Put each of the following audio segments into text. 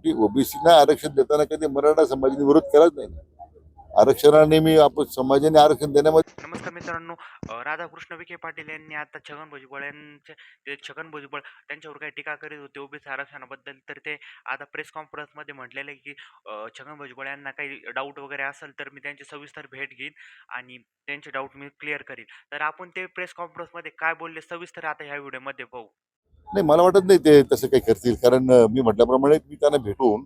शेवटी ओबीसीना आरक्षण देताना कधी मराठा समाजाने विरोध केलाच नाही. आरक्षणाने मी आपण समाजाने आरक्षण देण्यामध्ये नमस्कार मित्रांनो राधाकृष्ण विखे पाटील यांनी आता छगन भुजबळ यांचे ते छगन भुजबळ त्यांच्यावर काही टीका करीत होते ओबीसी आरक्षणाबद्दल. तर ते आता प्रेस कॉन्फरन्समध्ये म्हटलेले की छगन भुजबळ यांना काही डाऊट वगैरे असेल तर मी त्यांची सविस्तर भेट घेईन आणि त्यांचे डाऊट मी क्लिअर करीन. तर आपण ते प्रेस कॉन्फरन्समध्ये काय बोलले सविस्तर आता ह्या व्हिडिओमध्ये पाहू. नाही मला वाटत नाही ते तसं काही करतील. कारण मी म्हटल्याप्रमाणे मी त्यांना भेटून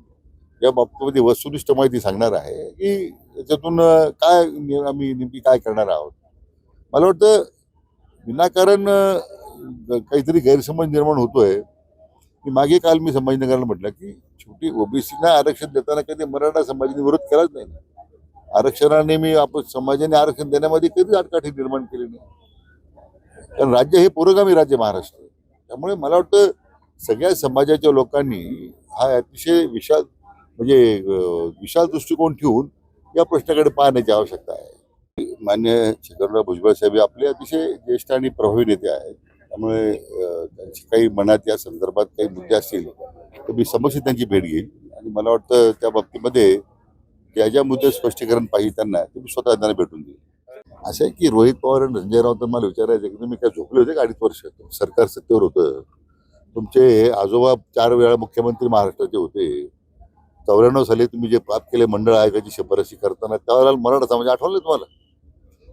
या बाबतीमध्ये वस्तुनिष्ठ माहिती सांगणार आहे की त्याच्यातून काय आम्ही नेमकी काय करणार आहोत. मला वाटतं विनाकारण काहीतरी गैरसमज निर्माण होतोय. की मागे काल मी संभाजीनगरला म्हटलं की शेवटी ओबीसीना आरक्षण देताना कधी मराठा समाजाने विरोध केलाच नाही. ना आरक्षणाने मी आपण समाजाने आरक्षण देण्यामध्ये कधीच आटकाठी निर्माण केली नाही. कारण राज्य हे पुरोगामी राज्य महाराष्ट्र आहे. त्यामुळे मला वाटतं सगळ्या समाजाच्या लोकांनी हा अतिशय विशाल म्हणजे विशाल दृष्टिकोन ठेवून या प्रश्नाकडे पाहण्याची आवश्यकता आहे. मान्य छगनराव भुजबळ साहेब आपले अतिशय ज्येष्ठ आणि प्रभावी नेते आहेत. त्यामुळे त्यांची काही मनात या संदर्भात काही मुद्दे असतील तर मी समक्ष त्यांची भेट घेईन. आणि मला वाटतं त्या बाबतीमध्ये ज्या ज्या मुद्दे स्पष्टीकरण पाहिजे त्यांना ते मी स्वतः त्यांना भेटून देईल असं आहे की रोहित पवार आणि संजय राऊत मला विचारायचं की तुम्ही काय झोपले होते का अडीच वर्ष? सरकार सत्तेवर होतं. तुमचे आजोबा चार वेळा मुख्यमंत्री महाराष्ट्राचे होते. चौऱ्याण्णव साली तुम्ही जे पाप केले मंडळ आयोगाची शिफारशी करताना त्यावेळेला मराठा समाज आठवलं तुम्हाला?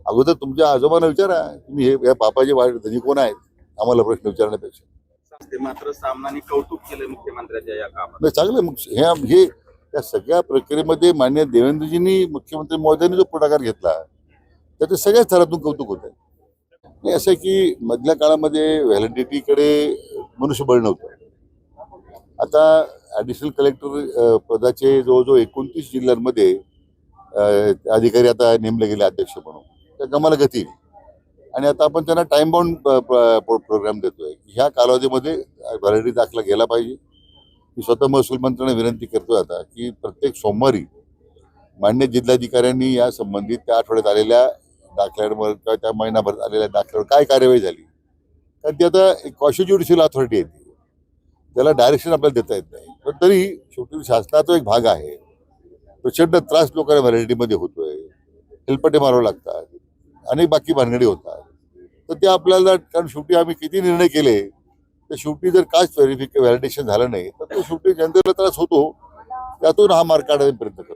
अगोदर तुमच्या आजोबांना विचारा तुम्ही हे या पापाचे वाईट धनी कोण आहेत? आम्हाला प्रश्न विचारण्यापेक्षा. ते मात्र सामनाने कौतुक केलं मुख्यमंत्र्याच्या या कामात. चांगलं. मग. हे हे या सगळ्या प्रक्रियेमध्ये मान्य देवेंद्रजींनी मुख्यमंत्री महोदयांनी जो पुढाकार घेतला त्याचं सगळ्याच थरातून कौतुक होत आहे. नाही असं आहे की मधल्या काळामध्ये व्हॅलिडिटीकडे मनुष्यबळ नव्हतं. आता ॲडिशनल कलेक्टर पदाचे जवळजवळ एकोणतीस जिल्ह्यांमध्ये अधिकारी आता नेमले गेले अध्यक्ष म्हणून. त्या गमाला गती येईल. आणि आता आपण त्यांना टाइम बाउंड प्रोग्राम देतोय. ह्या कालावधीमध्ये व्हॅलिडिटी दाखला गेला पाहिजे. मी स्वतः महसूल मंत्र्यांना विनंती करतोय आता की प्रत्येक सोमवारी मान्य जिल्हाधिकाऱ्यांनी या संबंधित त्या आठवड्यात आलेल्या दाखल्यांवर किंवा त्या महिनाभरात आलेल्या दाखल्यावर काय कार्यवाही झाली? कारण ती आता एक कॉन्स्टिट्युशनल अथॉरिटी आहे ती. त्याला डायरेक्शन आपल्याला देता येत नाही. पण तरी शेवटी शासनाचा एक भाग आहे. प्रचंड त्रास लोकांना व्हरायटीमध्ये होतोय. हेलपटे मारावं लागतात. अनेक बाकी भानगडी होतात. तर ते आपल्याला कारण शेवटी आम्ही किती निर्णय केले तर शेवटी जर काच व्हेरिफिक व्हॅलिडेशन झालं नाही तर तो शेवटी जनतेला त्रास होतो. त्यातून हा मार्ग काढायचा प्रयत्न करतो.